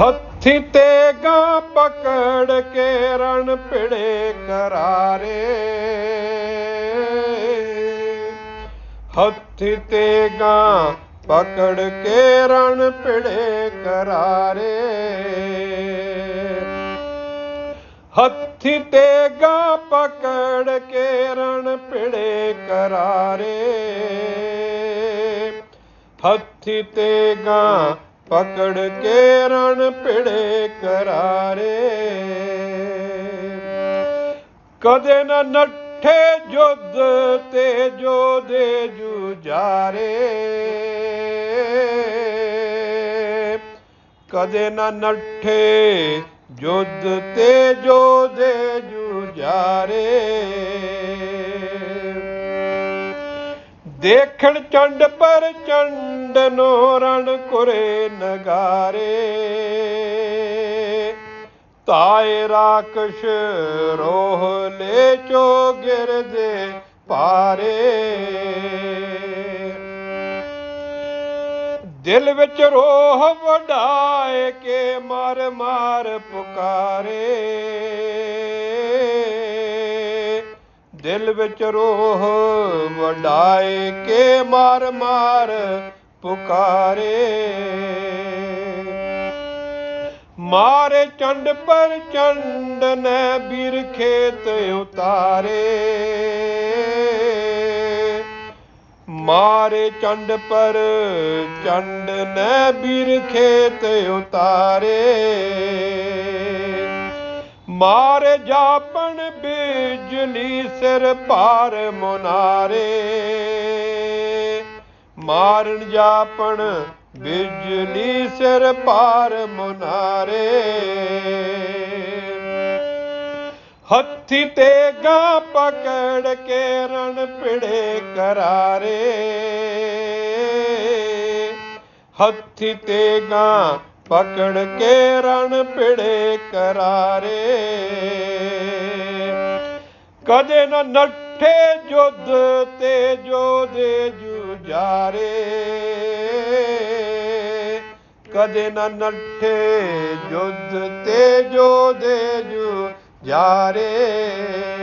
ਹੱਥੀ ਤੇ ਗਾ ਪਕੜ ਕੇ ਰਣ ਪਿੜੇ ਕਰਾਰੇ। ਹੱਥੀ ਤੇ ਗਾ ਪਕੜ ਕੇ ਰਣ ਪਿੜੇ ਕਰਾਰੇ। ਹੱਥੀ ਤੇ ਗਾਂ ਪਕੜ ਕੇ ਰਣ ਪਿੜੇ ਕਰਾਰੇ। ਹੱਥੀ ਤੇ ਗਾਂ ਪਕੜ ਕੇ ਰਣ ਪਿੜੇ ਕਰਾਰੇ। ਕਦੇ ਨਾ ਨੱਠੇ ਜੁੱਧ ਤੇ ਜੋਦੇ ਜੁਜਾਰੇ ਕਦੇ ਨਾ ਨੱਠੇ ਜੁੱਧ ਤੇ ਜੋ ਜੋਦੇ ਜੁਜਾਰੇ ਦੇਖਣ ਚੰਡ ਪਰ ਚੰਡ ਨੋ ਰਣ ਕੁਰੇ ਨਗਾਰੇ। ਤਾਏ ਰਾਕਸ਼ ਰੋਹ ਲੈ ਚੋ ਗਿਰਦੇ ਪਾਰੇ। ਦਿਲ ਵਿੱਚ ਰੋਹ ਵਡਾਏ ਕੇ ਮਾਰ ਮਾਰ ਪੁਕਾਰੇ। ਦਿਲ ਵਿੱਚ ਰੋਹ ਵਡਾਏ ਕੇ ਮਾਰ ਮਾਰ ਪੁਕਾਰੇ। ਮਾਰੇ ਚੰਡ ਪਰ ਚੰਡ ਨੇ ਬੀਰ ਖੇਤ ਉਤਾਰੇ। ਮਾਰੇ ਚੰਡ ਪਰ, ਚੰਡ ਨੇ ਬੀਰ ਖੇਤ ਉਤਾਰੇ। ਮਾਰੇ ਜਾਪਣ ਬਿਜਲੀ ਸਿਰ ਭਾਰ ਮੁਨਾਰੇ। ਮਾਰਨ ਜਾਪਣ ਬਿਜਲੀ ਸਿਰ ਭਾਰ ਮੁਨਾਰੇ। ਹੱਥੀ ਤੇ ਗਾਂ ਪਕੜ ਕੇ ਰਣ ਪਿੜੇ ਕਰਾਰੇ। ਹੱਥੀ ਤੇ ਗਾਂ ਪਕੜ ਕੇ ਰਣ ਪਿੜੇ ਕਰਾਰੇ। ਕਦੇ ਨਾ ਨੱਠੇ ਜੁੱਧ ਤੇ ਜੋਦੇ ਜੁਜਾਰੇ ਕਦੇ ਨਾ ਨੱਠੇ ਜੁੱਧ ਤੇ ਜੋਦੇ ਜੁਜਾਰੇ